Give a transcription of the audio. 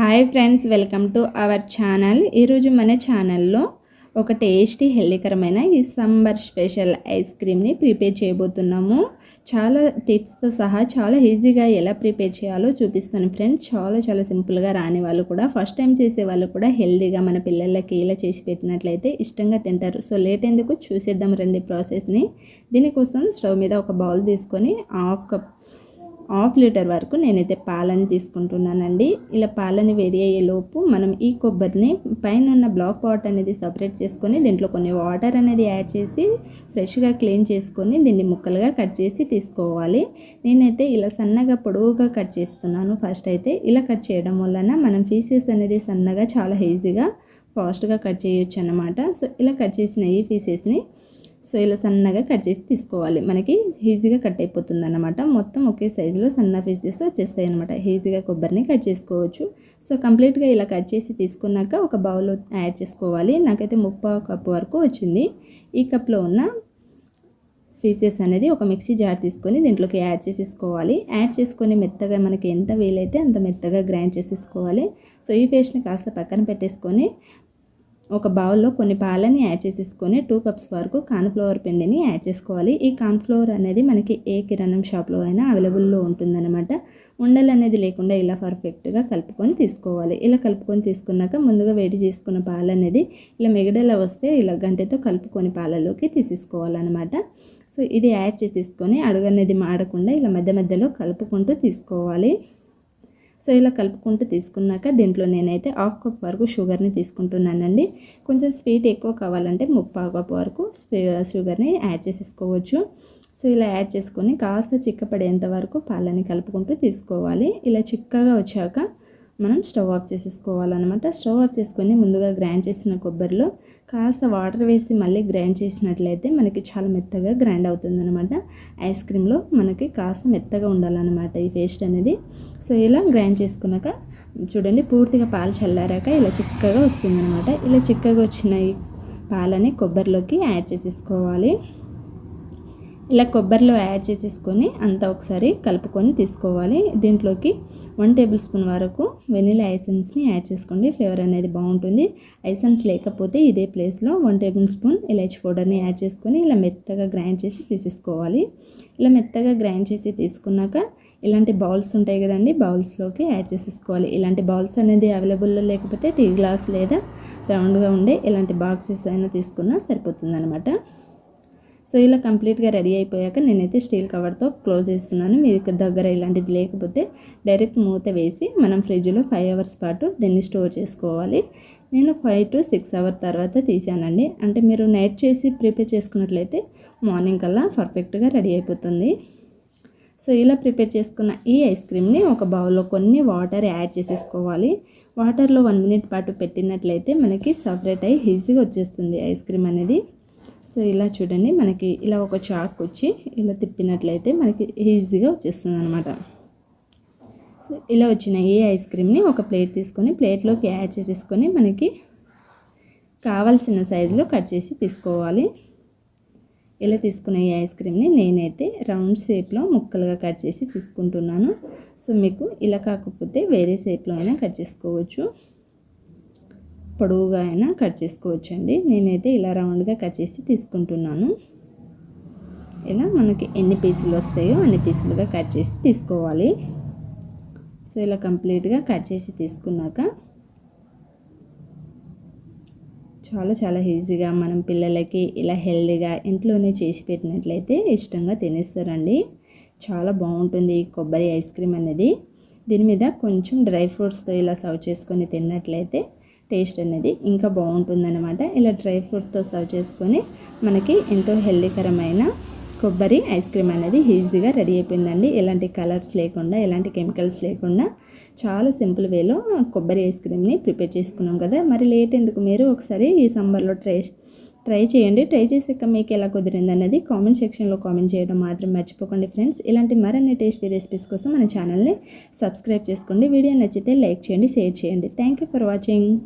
Hi friends welcome to our channel. ఈరోజు మన ఛానల్లో ఒక టేస్టీ హెల్దీకరమైన ఈ సంబర్ స్పెషల్ ఐస్ క్రీమ్ని ప్రిపేర్ చేయబోతున్నాము. చాలా టిప్స్తో సహా చాలా ఈజీగా ఎలా ప్రిపేర్ చేయాలో చూపిస్తాను ఫ్రెండ్స్. చాలా చాలా సింపుల్గా రాని వాళ్ళు కూడా ఫస్ట్ టైం చేసే వాళ్ళు కూడా హెల్దీగా మన పిల్లలకి ఇలా చేసి పెట్టినట్లయితే ఇష్టంగా తింటారు. సో లేట్ ఎందుకు? చూసేద్దాం రండి ప్రాసెస్ని. దీనికోసం స్టవ్ మీద ఒక బౌల్ తీసుకొని హాఫ్ కప్ హాఫ్ లీటర్ వరకు నేనైతే పాలని తీసుకుంటున్నానండి. ఇలా పాలని వేడి అయ్యేలోపు మనం ఈ కొబ్బరిని పైన ఉన్న బ్లాక్ పాట్ అనేది సపరేట్ చేసుకొని దీంట్లో కొన్ని వాటర్ అనేది యాడ్ చేసి ఫ్రెష్గా క్లీన్ చేసుకొని దీన్ని ముక్కలుగా కట్ చేసి తీసుకోవాలి. నేనైతే ఇలా సన్నగా పొడవుగా కట్ చేస్తున్నాను. ఫస్ట్ అయితే ఇలా కట్ చేయడం వలన మనం పీసెస్ అనేది సన్నగా చాలా ఈజీగా ఫాస్ట్గా కట్ చేయొచ్చు అన్నమాట. సో ఇలా కట్ చేసిన ఈ పీసెస్ని సో ఇలా సన్నగా కట్ చేసి తీసుకోవాలి. మనకి ఈజీగా కట్ అయిపోతుంది అనమాట మొత్తం ఒకే సైజులో సన్న పీసెస్ వచ్చేస్తాయి అనమాట ఈజీగా కొబ్బరిని కట్ చేసుకోవచ్చు. సో కంప్లీట్గా ఇలా కట్ చేసి తీసుకున్నాక ఒక బౌల్ యాడ్ చేసుకోవాలి. నాకైతే ముప్పై కప్పు వరకు వచ్చింది. ఈ కప్లో ఉన్న పీసెస్ అనేది ఒక మిక్సీ జార్ తీసుకొని దీంట్లోకి యాడ్ చేసేసుకోవాలి. యాడ్ చేసుకొని మెత్తగా మనకి ఎంత వీలైతే అంత మెత్తగా గ్రైండ్ చేసేసుకోవాలి. సో ఈ పేస్ట్ని కాస్త పక్కన పెట్టేసుకొని ఒక బౌల్లో కొన్ని పాలని యాడ్ చేసేసుకొని టూ కప్స్ వరకు కార్న్ఫ్లవర్ పిండిని యాడ్ చేసుకోవాలి. ఈ కార్న్ఫ్లవర్ అనేది మనకి ఏ కిరాణం షాప్లో అయినా అవైలబుల్లో ఉంటుందన్నమాట. ఉండలు అనేది లేకుండా ఇలా పర్ఫెక్ట్గా కలుపుకొని తీసుకోవాలి. ఇలా కలుపుకొని తీసుకున్నాక ముందుగా వేడి చేసుకున్న పాలు అనేది ఇలా మిగడలా వస్తే ఇలా గంటతో కలుపుకొని పాలలోకి తీసేసుకోవాలన్నమాట. సో ఇది యాడ్ చేసేసుకొని అడుగు అనేది మాడకుండా ఇలా మధ్య మధ్యలో కలుపుకుంటూ తీసుకోవాలి. సో ఇలా కలుపుకుంటూ తీసుకున్నాక దీంట్లో నేనైతే హాఫ్ కప్ వరకు షుగర్ని తీసుకుంటున్నానండి. కొంచెం స్వీట్ ఎక్కువ కావాలంటే ముప్పావు కప్ వరకు షుగర్ని యాడ్ చేసేసుకోవచ్చు. సో ఇలా యాడ్ చేసుకొని కాస్త చిక్కపడేంత వరకు పాలని కలుపుకుంటూ తీసుకోవాలి. ఇలా చిక్కగా వచ్చాక మనం స్టవ్ ఆఫ్ చేసేసుకోవాలన్నమాట. స్టవ్ ఆఫ్ చేసుకొని ముందుగా గ్రైండ్ చేసిన కొబ్బరిలో కాస్త వాటర్ వేసి మళ్ళీ గ్రైండ్ చేసినట్లయితే మనకి చాలా మెత్తగా గ్రైండ్ అవుతుందన్నమాట. ఐస్ క్రీమ్లో మనకి కాస్త మెత్తగా ఉండాలన్నమాట ఈ పేస్ట్ అనేది. సో ఇలా గ్రైండ్ చేసుకున్నాక చూడండి పూర్తిగా పాలు చల్లారాక ఇలా చిక్కగా వస్తుందన్నమాట. ఇలా చిక్కగా వచ్చిన పాలని కొబ్బరిలోకి యాడ్ చేసేసుకోవాలి. ఇలా కొబ్బరిలో యాడ్ చేసేసుకొని అంతా ఒకసారి కలుపుకొని తీసుకోవాలి. దీంట్లోకి వన్ టేబుల్ స్పూన్ వరకు వెనిలా ఐసెన్స్ని యాడ్ చేసుకోండి. ఫ్లేవర్ అనేది బాగుంటుంది. ఐసెన్స్ లేకపోతే ఇదే ప్లేస్లో వన్ టేబుల్ స్పూన్ ఇలాచి పౌడర్ని యాడ్ చేసుకొని ఇలా మెత్తగా గ్రైండ్ చేసి తీసేసుకోవాలి. ఇలా మెత్తగా గ్రైండ్ చేసి తీసుకున్నాక ఇలాంటి బౌల్స్ ఉంటాయి కదండి బౌల్స్లోకి యాడ్ చేసేసుకోవాలి. ఇలాంటి బౌల్స్ అనేది అవైలబుల్లో లేకపోతే టీ గ్లాస్ లేదా రౌండ్గా ఉండే ఇలాంటి బాక్సెస్ అయినా తీసుకున్నా సరిపోతుంది అనమాట సో ఇలా కంప్లీట్గా రెడీ అయిపోయాక నేనైతే స్టీల్ కవర్తో క్లోజ్ చేస్తున్నాను. మీ దగ్గర ఇలాంటిది లేకపోతే డైరెక్ట్ మూత వేసి మనం ఫ్రిడ్జ్లో ఫైవ్ అవర్స్ పాటు దీన్ని స్టోర్ చేసుకోవాలి. నేను ఫైవ్ టు సిక్స్ అవర్ తర్వాత తీసానండి. అంటే మీరు నైట్ చేసి ప్రిపేర్ చేసుకున్నట్లయితే మార్నింగ్ కల్లా పర్ఫెక్ట్గా రెడీ అయిపోతుంది. సో ఇలా ప్రిపేర్ చేసుకున్న ఈ ఐస్ క్రీమ్ని ఒక బౌల్లో కొన్ని వాటర్ యాడ్ చేసేసుకోవాలి. వాటర్లో వన్ మినిట్ పాటు పెట్టినట్లయితే మనకి సపరేట్ అయ్యి ఈజీగా వచ్చేస్తుంది ఐస్ క్రీమ్ అనేది. సో ఇలా చూడండి మనకి ఇలా ఒక చాక్ వచ్చి ఇలా తిప్పినట్లయితే మనకి ఈజీగా వచ్చేస్తుంది అనమాట సో ఇలా వచ్చిన ఈ ఐస్ క్రీమ్ని ఒక ప్లేట్ తీసుకొని ప్లేట్లోకి యాడ్ చేసేసుకొని మనకి కావాల్సిన సైజులో కట్ చేసి తీసుకోవాలి. ఇలా తీసుకున్న ఈ ఐస్ క్రీమ్ని నేనైతే రౌండ్ షేప్లో ముక్కలుగా కట్ చేసి తీసుకుంటున్నాను. సో మీకు ఇలా కాకపోతే వేరే షేప్లో అయినా కట్ చేసుకోవచ్చు. పొడవుగా అయినా కట్ చేసుకోవచ్చండి. నేనైతే ఇలా రౌండ్గా కట్ చేసి తీసుకుంటున్నాను. ఇలా మనకి ఎన్ని పీసులు వస్తాయో అన్ని పీసులుగా కట్ చేసి తీసుకోవాలి. సో ఇలా కంప్లీట్గా కట్ చేసి తీసుకున్నాక చాలా చాలా ఈజీగా మనం పిల్లలకి ఇలా హెల్దీగా ఇంట్లోనే చేసి పెట్టినట్లయితే ఇష్టంగా తినేస్తారండి. చాలా బాగుంటుంది కొబ్బరి ఐస్ క్రీమ్ అనేది. దీని మీద కొంచెం డ్రై ఫ్రూట్స్తో ఇలా సర్వ్ చేసుకొని తిన్నట్లయితే టేస్ట్ అనేది ఇంకా బాగుంటుందన్నమాట. ఇలా డ్రై ఫ్రూట్తో సర్వ్ చేసుకొని మనకి ఎంతో హెల్దీకరమైన కొబ్బరి ఐస్ క్రీమ్ అనేది ఈజీగా రెడీ అయిపోయిందండి. ఎలాంటి కలర్స్ లేకుండా ఎలాంటి కెమికల్స్ లేకుండా చాలా సింపుల్ వేలో కొబ్బరి ఐస్ క్రీమ్ని ప్రిపేర్ చేసుకున్నాం కదా. మరి లేట్ ఎందుకు? మీరు ఒకసారి ఈ సమ్మర్లో ట్రై ట్రై చేయండి. ట్రై చేసాక మీకు ఎలా కుదిరింది అన్నది కామెంట్ సెక్షన్లో కామెంట్ చేయడం మాత్రం మర్చిపోకండి ఫ్రెండ్స్. ఇలాంటి మరిన్ని టేస్టీ రెసిపీస్ కోసం మన ఛానల్ని సబ్స్క్రైబ్ చేసుకోండి. వీడియో నచ్చితే లైక్ చేయండి షేర్ చేయండి. Thank for watching.